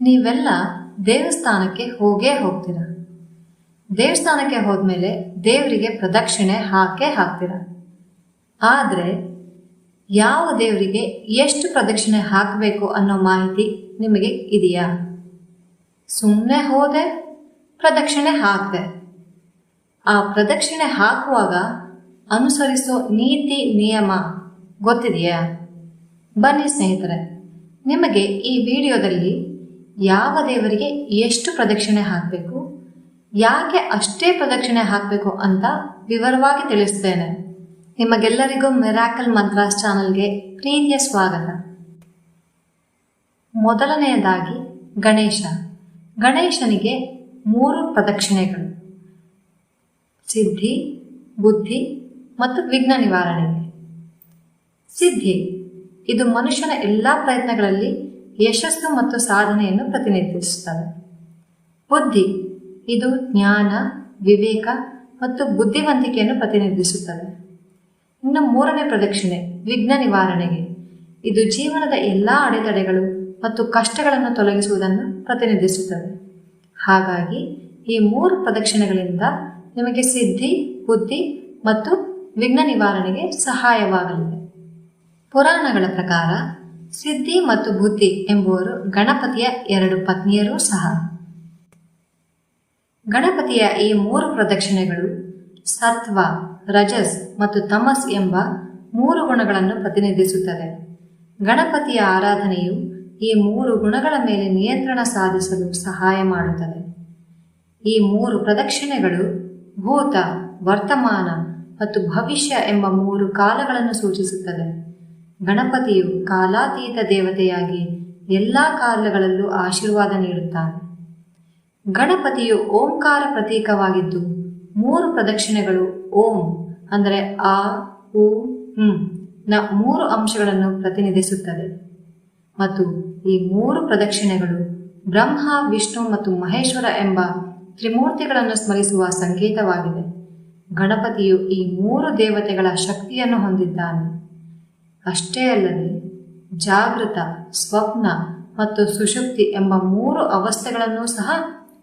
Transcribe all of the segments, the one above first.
ನೀವೆಲ್ಲ ದೇವಸ್ಥಾನಕ್ಕೆ ಹೋಗೇ ಹೋಗ್ತೀರ. ದೇವಸ್ಥಾನಕ್ಕೆ ಹೋದ್ಮೇಲೆ ದೇವರಿಗೆ ಪ್ರದಕ್ಷಿಣೆ ಹಾಕೇ ಹಾಕ್ತೀರ. ಆದರೆ ಯಾವ ದೇವರಿಗೆ ಎಷ್ಟು ಪ್ರದಕ್ಷಿಣೆ ಹಾಕಬೇಕು ಅನ್ನೋ ಮಾಹಿತಿ ನಿಮಗೆ ಇದೆಯಾ? ಸುಮ್ಮನೆ ಹೋದೆ, ಪ್ರದಕ್ಷಿಣೆ ಹಾಕಿದೆ. ಆ ಪ್ರದಕ್ಷಿಣೆ ಹಾಕುವಾಗ ಅನುಸರಿಸೋ ನೀತಿ, ನಿಯಮ ಗೊತ್ತಿದೆಯಾ? ಬನ್ನಿ ಸ್ನೇಹಿತರೆ, ನಿಮಗೆ ಈ ವಿಡಿಯೋದಲ್ಲಿ ಯಾವ ದೇವರಿಗೆ ಎಷ್ಟು ಪ್ರದಕ್ಷಿಣೆ ಹಾಕಬೇಕು, ಯಾಕೆ ಅಷ್ಟೇ ಪ್ರದಕ್ಷಿಣೆ ಹಾಕಬೇಕು ಅಂತ ವಿವರವಾಗಿ ತಿಳಿಸ್ತೇನೆ. ನಿಮಗೆಲ್ಲರಿಗೂ ಮೆರಾಕಲ್ ಮದ್ರಾಸ್ ಚಾನಲ್ಗೆ ಪ್ರೀತಿಯ ಸ್ವಾಗತ. ಮೊದಲನೆಯದಾಗಿ ಗಣೇಶ. ಗಣೇಶನಿಗೆ ಮೂರು ಪ್ರದಕ್ಷಿಣೆಗಳು. ಸಿದ್ಧಿ, ಬುದ್ಧಿ ಮತ್ತು ವಿಘ್ನ ನಿವಾರಣೆಗೆ ಸಿದ್ಧಿ. ಇದು ಮನುಷ್ಯನ ಎಲ್ಲ ಪ್ರಯತ್ನಗಳಲ್ಲಿ ಯಶಸ್ಸು ಮತ್ತು ಸಾಧನೆಯನ್ನು ಪ್ರತಿನಿಧಿಸುತ್ತದೆ ಬುದ್ಧಿ, ಇದು ಜ್ಞಾನ, ವಿವೇಕ ಮತ್ತು ಬುದ್ಧಿವಂತಿಕೆಯನ್ನು ಪ್ರತಿನಿಧಿಸುತ್ತದೆ ಇನ್ನು ಮೂರನೇ ಪ್ರದಕ್ಷಿಣೆ, ವಿಘ್ನ ನಿವಾರಣೆಗೆ. ಇದು ಜೀವನದ ಎಲ್ಲ ಅಡೆತಡೆಗಳು ಮತ್ತು ಕಷ್ಟಗಳನ್ನು ತೊಲಗಿಸುವುದನ್ನು ಪ್ರತಿನಿಧಿಸುತ್ತದೆ. ಹಾಗಾಗಿ ಈ ಮೂರು ಪ್ರದಕ್ಷಿಣೆಗಳಿಂದ ನಿಮಗೆ ಸಿದ್ಧಿ, ಬುದ್ಧಿ ಮತ್ತು ವಿಘ್ನ ನಿವಾರಣೆಗೆ ಸಹಾಯವಾಗಲಿದೆ. ಪುರಾಣಗಳ ಪ್ರಕಾರ ಸಿದ್ಧಿ ಮತ್ತು ಬುದ್ಧಿ ಎಂಬುವರು ಗಣಪತಿಯ ಎರಡು ಪತ್ನಿಯರೂ ಸಹ. ಗಣಪತಿಯ ಈ ಮೂರು ಪ್ರದಕ್ಷಿಣೆಗಳು ಸತ್ವ, ರಜಸ್ ಮತ್ತು ತಮಸ್ ಎಂಬ ಮೂರು ಗುಣಗಳನ್ನು ಪ್ರತಿನಿಧಿಸುತ್ತದೆ ಗಣಪತಿಯ ಆರಾಧನೆಯು ಈ ಮೂರು ಗುಣಗಳ ಮೇಲೆ ನಿಯಂತ್ರಣ ಸಾಧಿಸಲು ಸಹಾಯ ಮಾಡುತ್ತದೆ. ಈ ಮೂರು ಪ್ರದಕ್ಷಿಣೆಗಳು ಭೂತ, ವರ್ತಮಾನ ಮತ್ತು ಭವಿಷ್ಯ ಎಂಬ ಮೂರು ಕಾಲಗಳನ್ನು ಸೂಚಿಸುತ್ತದೆ ಗಣಪತಿಯು ಕಾಲಾತೀತ ದೇವತೆಯಾಗಿ ಎಲ್ಲ ಕಾಲಗಳಲ್ಲೂ ಆಶೀರ್ವಾದ ನೀಡುತ್ತಾನೆ. ಗಣಪತಿಯು ಓಂಕಾರ ಪ್ರತೀಕವಾಗಿದ್ದು, ಮೂರು ಪ್ರದಕ್ಷಿಣೆಗಳು ಓಂ ಅಂದರೆ ಆ, ಉ ನ ಮೂರು ಅಂಶಗಳನ್ನು ಪ್ರತಿನಿಧಿಸುತ್ತದೆ. ಮತ್ತು ಈ ಮೂರು ಪ್ರದಕ್ಷಿಣೆಗಳು ಬ್ರಹ್ಮ, ವಿಷ್ಣು ಮತ್ತು ಮಹೇಶ್ವರ ಎಂಬ ತ್ರಿಮೂರ್ತಿಗಳನ್ನು ಸ್ಮರಿಸುವ ಸಂಕೇತವಾಗಿದೆ. ಗಣಪತಿಯು ಈ ಮೂರು ದೇವತೆಗಳ ಶಕ್ತಿಯನ್ನು ಹೊಂದಿದ್ದಾನೆ. ಅಷ್ಟೇ ಅಲ್ಲದೆ ಜಾಗೃತ, ಸ್ವಪ್ನ ಮತ್ತು ಸುಷುಪ್ತಿ ಎಂಬ ಮೂರು ಅವಸ್ಥೆಗಳನ್ನು ಸಹ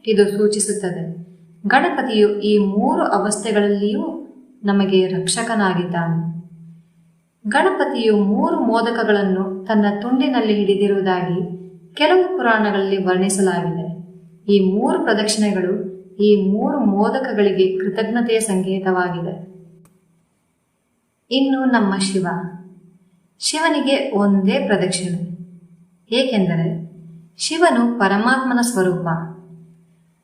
ಇದು ಸೂಚಿಸುತ್ತದೆ. ಗಣಪತಿಯು ಈ ಮೂರು ಅವಸ್ಥೆಗಳಲ್ಲಿಯೂ ನಮಗೆ ರಕ್ಷಕನಾಗಿದ್ದಾನೆ. ಗಣಪತಿಯು ಮೂರು ಮೋದಕಗಳನ್ನು ತನ್ನ ತುಂಡಿನಲ್ಲಿ ಹಿಡಿದಿರುವುದಾಗಿ ಕೆಲವು ಪುರಾಣಗಳಲ್ಲಿ ವರ್ಣಿಸಲಾಗಿದೆ. ಈ ಮೂರು ಪ್ರದಕ್ಷಿಣೆಗಳು ಈ ಮೂರು ಮೋದಕಗಳಿಗೆ ಕೃತಜ್ಞತೆಯ ಸಂಕೇತವಾಗಿದೆ. ಇನ್ನು ನಮ್ಮ ಶಿವ. ಶಿವನಿಗೆ ಒಂದೇ ಪ್ರದಕ್ಷಿಣೆ. ಏಕೆಂದರೆ ಶಿವನು ಪರಮಾತ್ಮನ ಸ್ವರೂಪ.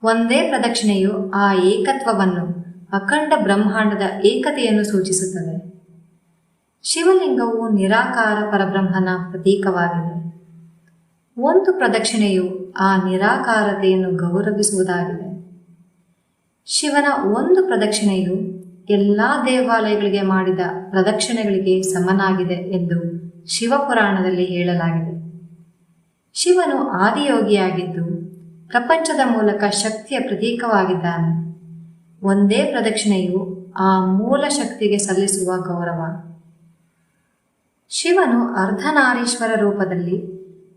ಒಂದೇ ಪ್ರದಕ್ಷಿಣೆಯು ಆ ಏಕತ್ವವನ್ನು ಅಖಂಡ ಬ್ರಹ್ಮಾಂಡದ ಏಕತೆಯನ್ನು ಸೂಚಿಸುತ್ತದೆ. ಶಿವಲಿಂಗವು ನಿರಾಕಾರ ಪರಬ್ರಹ್ಮನ ಪ್ರತೀಕವಾಗಿದೆ. ಒಂದು ಪ್ರದಕ್ಷಿಣೆಯು ಆ ನಿರಾಕಾರತೆಯನ್ನು ಗೌರವಿಸುವುದಾಗಿದೆ. ಶಿವನ ಒಂದು ಪ್ರದಕ್ಷಿಣೆಯು ಎಲ್ಲ ದೇವಾಲಯಗಳಿಗೆ ಮಾಡಿದ ಪ್ರದಕ್ಷಿಣೆಗಳಿಗೆ ಸಮನಾಗಿದೆ ಎಂದು ಶಿವಪುರಾಣದಲ್ಲಿ ಹೇಳಲಾಗಿದೆ. ಶಿವನು ಆದಿಯೋಗಿಯಾಗಿದ್ದು ಪ್ರಪಂಚದ ಮೂಲಕ ಶಕ್ತಿಯ ಪ್ರತೀಕವಾಗಿದ್ದಾನೆ. ಒಂದೇ ಪ್ರದಕ್ಷಿಣೆಯು ಆ ಮೂಲ ಶಕ್ತಿಗೆ ಸಲ್ಲಿಸುವ ಗೌರವ. ಶಿವನು ಅರ್ಧನಾರೀಶ್ವರ ರೂಪದಲ್ಲಿ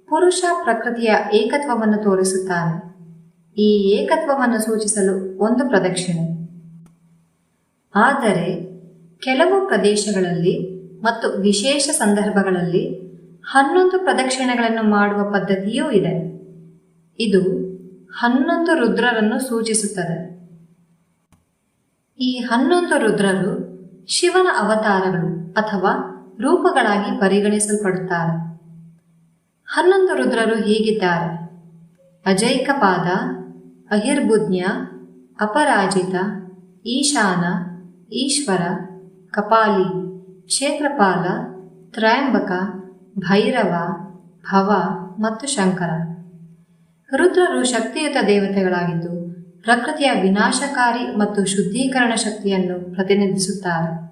ಪುರುಷ ಪ್ರಕೃತಿಯ ಏಕತ್ವವನ್ನು ತೋರಿಸುತ್ತಾನೆ. ಈ ಏಕತ್ವವನ್ನು ಸೂಚಿಸಲು ಒಂದು ಪ್ರದಕ್ಷಿಣೆ. ಆದರೆ ಕೆಲವು ಪ್ರದೇಶಗಳಲ್ಲಿ ಮತ್ತು ವಿಶೇಷ ಸಂದರ್ಭಗಳಲ್ಲಿ ಹನ್ನೊಂದು ಪ್ರದಕ್ಷಿಣೆಗಳನ್ನು ಮಾಡುವ ಪದ್ಧತಿಯೂ ಇದೆ. ಇದು ಹನ್ನೊಂದು ರುದ್ರರನ್ನು ಸೂಚಿಸುತ್ತದೆ. ಈ ಹನ್ನೊಂದು ರುದ್ರರು ಶಿವನ ಅವತಾರಗಳು ಅಥವಾ ರೂಪಗಳಾಗಿ ಪರಿಗಣಿಸಲ್ಪಡುತ್ತಾರೆ. ಹನ್ನೊಂದು ರುದ್ರರು ಹೀಗಿದ್ದಾರೆ. ಅಜೈಕಪಾದ ಅಹಿರ್ಬುಜ್ಞ ಅಪರಾಜಿತ, ಈಶಾನ ಈಶ್ವರ, ಕಪಾಲಿ ಕ್ಷೇತ್ರಪಾಲ ತ್ರಯಂಬಕ, ಭೈರವ, ಭವ ಮತ್ತು ಶಂಕರ. ರುದ್ರರು ಶಕ್ತಿಯುತ ದೇವತೆಗಳಾಗಿದ್ದು ಪ್ರಕೃತಿಯ ವಿನಾಶಕಾರಿ ಮತ್ತು ಶುದ್ಧೀಕರಣ ಶಕ್ತಿಯನ್ನು ಪ್ರತಿನಿಧಿಸುತ್ತಾರೆ.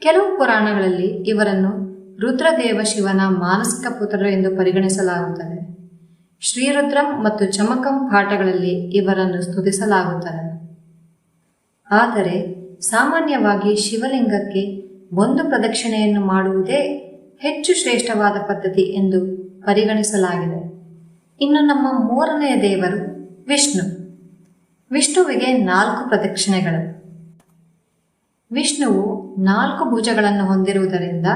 ಕೆಲವು ಪುರಾಣಗಳಲ್ಲಿ ಇವರನ್ನು ರುದ್ರದೇವ ಶಿವನ ಮಾನಸಿಕ ಪುತ್ರರು ಎಂದು ಪರಿಗಣಿಸಲಾಗುತ್ತದೆ. ಶ್ರೀರುದ್ರಂ ಮತ್ತು ಚಮಕಂ ಪಾಠಗಳಲ್ಲಿ ಇವರನ್ನು ಸ್ತುತಿಸಲಾಗುತ್ತದೆ. ಆದರೆ ಸಾಮಾನ್ಯವಾಗಿ ಶಿವಲಿಂಗಕ್ಕೆ ಒಂದು ಪ್ರದಕ್ಷಿಣೆಯನ್ನು ಮಾಡುವುದೇ ಹೆಚ್ಚು ಶ್ರೇಷ್ಠವಾದ ಪದ್ಧತಿ ಎಂದು ಪರಿಗಣಿಸಲಾಗಿದೆ. ಇನ್ನು ನಮ್ಮ ಮೂರನೆಯ ದೇವರು ವಿಷ್ಣು. ವಿಷ್ಣುವಿಗೆ ನಾಲ್ಕು ಪ್ರದಕ್ಷಿಣೆಗಳು. ವಿಷ್ಣುವು ನಾಲ್ಕು ಭುಜಗಳನ್ನು ಹೊಂದಿರುವುದರಿಂದ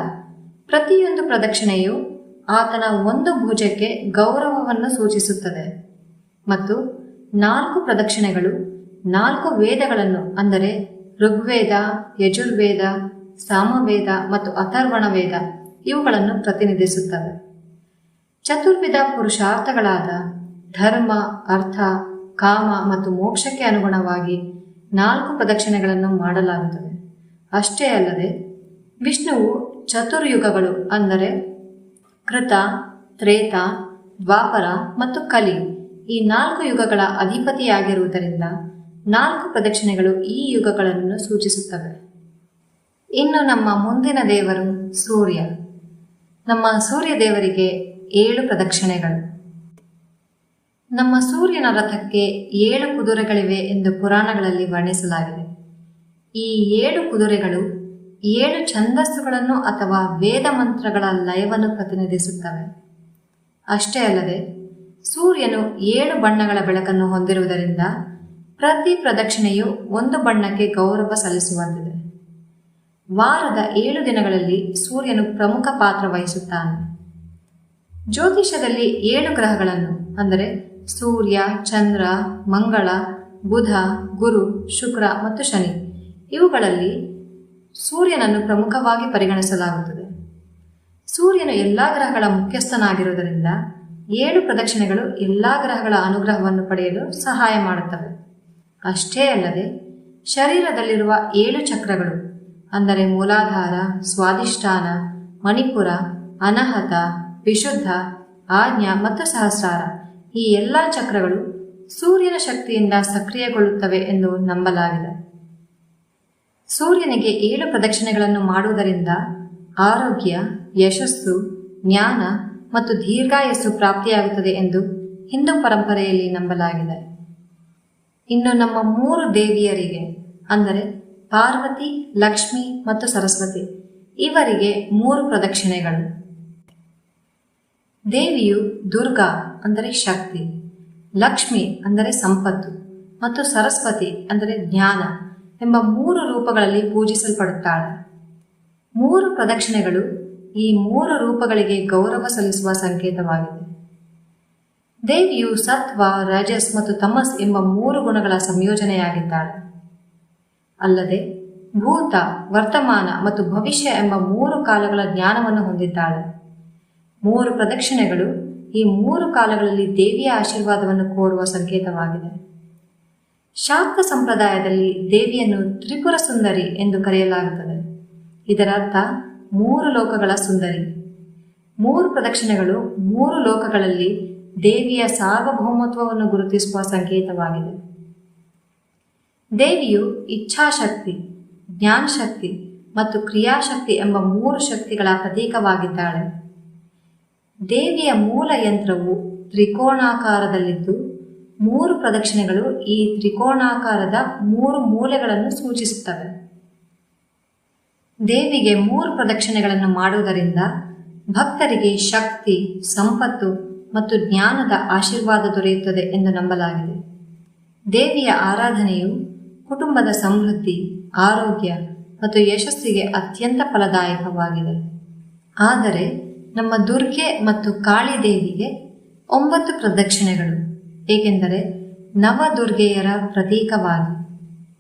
ಪ್ರತಿಯೊಂದು ಪ್ರದಕ್ಷಿಣೆಯು ಆತನ ಒಂದು ಭುಜಕ್ಕೆ ಗೌರವವನ್ನು ಸೂಚಿಸುತ್ತದೆ ಮತ್ತು ನಾಲ್ಕು ಪ್ರದಕ್ಷಿಣೆಗಳು ನಾಲ್ಕು ವೇದಗಳನ್ನು ಅಂದರೆ ಋಗ್ವೇದ, ಯಜುರ್ವೇದ, ಸಾಮವೇದ ಮತ್ತು ಅಥರ್ವಣ ವೇದ ಇವುಗಳನ್ನು ಪ್ರತಿನಿಧಿಸುತ್ತವೆ. ಚತುರ್ವಿಧ ಪುರುಷಾರ್ಥಗಳಾದ ಧರ್ಮ, ಅರ್ಥ, ಕಾಮ ಮತ್ತು ಮೋಕ್ಷಕ್ಕೆ ಅನುಗುಣವಾಗಿ ನಾಲ್ಕು ಪ್ರದಕ್ಷಿಣೆಗಳನ್ನು ಮಾಡಲಾಗುತ್ತದೆ. ಅಷ್ಟೇ ಅಲ್ಲದೆ, ವಿಷ್ಣುವು ಚತುರ್ಯುಗಗಳು ಅಂದರೆ ಕೃತ, ತ್ರೇತ, ದ್ವಾಪರ ಮತ್ತು ಕಲಿ ಈ ನಾಲ್ಕು ಯುಗಗಳ ಅಧಿಪತಿಯಾಗಿರುವುದರಿಂದ ನಾಲ್ಕು ಪ್ರದಕ್ಷಿಣೆಗಳು ಈ ಯುಗಗಳನ್ನು ಸೂಚಿಸುತ್ತವೆ. ಇನ್ನು ನಮ್ಮ ಮುಂದಿನ ದೇವರು ಸೂರ್ಯ. ನಮ್ಮ ಸೂರ್ಯ ದೇವರಿಗೆ ಏಳು ಪ್ರದಕ್ಷಿಣೆಗಳು. ನಮ್ಮ ಸೂರ್ಯನ ರಥಕ್ಕೆ ಏಳು ಕುದುರೆಗಳಿವೆ ಎಂದು ಪುರಾಣಗಳಲ್ಲಿ ವರ್ಣಿಸಲಾಗಿದೆ. ಈ ಏಳು ಕುದುರೆಗಳು ಏಳು ಛಂದಸ್ಸುಗಳನ್ನು ಅಥವಾ ವೇದ ಮಂತ್ರಗಳ ಲಯವನ್ನು ಪ್ರತಿನಿಧಿಸುತ್ತವೆ. ಅಷ್ಟೇ ಅಲ್ಲದೆ ಸೂರ್ಯನು ಏಳು ಬಣ್ಣಗಳ ಬೆಳಕನ್ನು ಹೊಂದಿರುವುದರಿಂದ ಪ್ರತಿ ಪ್ರದಕ್ಷಿಣೆಯು ಒಂದು ಬಣ್ಣಕ್ಕೆ ಗೌರವ ಸಲ್ಲಿಸುವಂತಿದೆ. ವಾರದ ಏಳು ದಿನಗಳಲ್ಲಿ ಸೂರ್ಯನು ಪ್ರಮುಖ ಪಾತ್ರ ವಹಿಸುತ್ತಾನೆ. ಜ್ಯೋತಿಷದಲ್ಲಿ ಏಳು ಗ್ರಹಗಳನ್ನು, ಅಂದರೆ ಸೂರ್ಯ, ಚಂದ್ರ, ಮಂಗಳ, ಬುಧ, ಗುರು, ಶುಕ್ರ ಮತ್ತು ಶನಿ, ಇವುಗಳಲ್ಲಿ ಸೂರ್ಯನನ್ನು ಪ್ರಮುಖವಾಗಿ ಪರಿಗಣಿಸಲಾಗುತ್ತದೆ. ಸೂರ್ಯನು ಎಲ್ಲ ಗ್ರಹಗಳ ಮುಖ್ಯಸ್ಥನಾಗಿರುವುದರಿಂದ ಏಳು ಪ್ರದಕ್ಷಿಣೆಗಳು ಎಲ್ಲ ಗ್ರಹಗಳ ಅನುಗ್ರಹವನ್ನು ಪಡೆಯಲು ಸಹಾಯ ಮಾಡುತ್ತವೆ. ಅಷ್ಟೇ ಅಲ್ಲದೆ ಶರೀರದಲ್ಲಿರುವ ಏಳು ಚಕ್ರಗಳು, ಅಂದರೆ ಮೂಲಾಧಾರ ಸ್ವಾದಿಷ್ಠಾನ ಮಣಿಪುರ, ಅನಹತ, ವಿಶುದ್ಧ, ಆಜ್ಞಾ ಮತ್ತು ಸಹಸ್ರಾರ, ಈ ಎಲ್ಲ ಚಕ್ರಗಳು ಸೂರ್ಯನ ಶಕ್ತಿಯಿಂದ ಸಕ್ರಿಯಗೊಳ್ಳುತ್ತವೆ ಎಂದು ನಂಬಲಾಗಿದೆ. ಸೂರ್ಯನಿಗೆ ಏಳು ಪ್ರದಕ್ಷಿಣೆಗಳನ್ನು ಮಾಡುವುದರಿಂದ ಆರೋಗ್ಯ, ಯಶಸ್ಸು, ಜ್ಞಾನ ಮತ್ತು ದೀರ್ಘಾಯಸ್ಸು ಪ್ರಾಪ್ತಿಯಾಗುತ್ತದೆ ಎಂದು ಹಿಂದೂ ಪರಂಪರೆಯಲ್ಲಿ ನಂಬಲಾಗಿದೆ. ಇನ್ನು ನಮ್ಮ ಮೂರು ದೇವಿಯರಿಗೆ, ಅಂದರೆ ಪಾರ್ವತಿ, ಲಕ್ಷ್ಮಿ ಮತ್ತು ಸರಸ್ವತಿ, ಇವರಿಗೆ ಮೂರು ಪ್ರದಕ್ಷಿಣೆಗಳು. ದೇವಿಯು ದುರ್ಗಾ, ಅಂದರೆ ಶಕ್ತಿ, ಲಕ್ಷ್ಮಿ, ಅಂದರೆ ಸಂಪತ್ತು, ಮತ್ತು ಸರಸ್ವತಿ, ಅಂದರೆ ಜ್ಞಾನ ಎಂಬ ಮೂರು ರೂಪಗಳಲ್ಲಿ ಪೂಜಿಸಲ್ಪಡುತ್ತಾಳೆ. ಮೂರು ಪ್ರದಕ್ಷಿಣೆಗಳು ಈ ಮೂರು ರೂಪಗಳಿಗೆ ಗೌರವ ಸಲ್ಲಿಸುವ ಸಂಕೇತವಾಗಿದೆ. ದೇವಿಯು ಸತ್ವ, ರಜಸ್ ಮತ್ತು ತಮಸ್ ಎಂಬ ಮೂರು ಗುಣಗಳ ಸಂಯೋಜನೆಯಾಗಿದ್ದಾಳೆ. ಅಲ್ಲದೆ ಭೂತ, ವರ್ತಮಾನ ಮತ್ತು ಭವಿಷ್ಯ ಎಂಬ ಮೂರು ಕಾಲಗಳ ಜ್ಞಾನವನ್ನು ಹೊಂದಿದ್ದಾಳೆ. ಮೂರು ಪ್ರದಕ್ಷಿಣೆಗಳು ಈ ಮೂರು ಕಾಲಗಳಲ್ಲಿ ದೇವಿಯ ಆಶೀರ್ವಾದವನ್ನು ಕೋರುವ ಸಂಕೇತವಾಗಿದೆ. ಶಾಕ್ತ ಸಂಪ್ರದಾಯದಲ್ಲಿ ದೇವಿಯನ್ನು ತ್ರಿಪುರ ಸುಂದರಿ ಎಂದು ಕರೆಯಲಾಗುತ್ತದೆ. ಇದರರ್ಥ ಮೂರು ಲೋಕಗಳ ಸುಂದರಿ. ಮೂರು ಪ್ರದಕ್ಷಿಣೆಗಳು ಮೂರು ಲೋಕಗಳಲ್ಲಿ ದೇವಿಯ ಸಾರ್ವಭೌಮತ್ವವನ್ನು ಗುರುತಿಸುವ ಸಂಕೇತವಾಗಿದೆ. ದೇವಿಯು ಇಚ್ಛಾಶಕ್ತಿ, ಜ್ಞಾನಶಕ್ತಿ ಮತ್ತು ಕ್ರಿಯಾಶಕ್ತಿ ಎಂಬ ಮೂರು ಶಕ್ತಿಗಳ ಪ್ರತೀಕವಾಗಿದ್ದಾಳೆ. ದೇವಿಯ ಮೂಲ ಯಂತ್ರವು ತ್ರಿಕೋಣಾಕಾರದಲ್ಲಿದ್ದು, ಮೂರು ಪ್ರದಕ್ಷಿಣೆಗಳು ಈ ತ್ರಿಕೋಣಾಕಾರದ ಮೂರು ಮೂಲೆಗಳನ್ನು ಸೂಚಿಸುತ್ತವೆ. ದೇವಿಗೆ ಮೂರು ಪ್ರದಕ್ಷಿಣೆಗಳನ್ನು ಮಾಡುವುದರಿಂದ ಭಕ್ತರಿಗೆ ಶಕ್ತಿ, ಸಂಪತ್ತು ಮತ್ತು ಜ್ಞಾನದ ಆಶೀರ್ವಾದ ದೊರೆಯುತ್ತದೆ ಎಂದು ನಂಬಲಾಗಿದೆ. ದೇವಿಯ ಆರಾಧನೆಯು ಕುಟುಂಬದ ಸಮೃದ್ಧಿ, ಆರೋಗ್ಯ ಮತ್ತು ಯಶಸ್ಸಿಗೆ ಅತ್ಯಂತ ಫಲದಾಯಕವಾಗಿದೆ. ಆದರೆ ನಮ್ಮ ದುರ್ಗೆ ಮತ್ತು ಕಾಳಿ ದೇವಿಗೆ ಒಂಬತ್ತು ಪ್ರದಕ್ಷಿಣೆಗಳು, ಏಕೆಂದರೆ ನವದುರ್ಗೆಯರ ಪ್ರತೀಕವಾಗಿ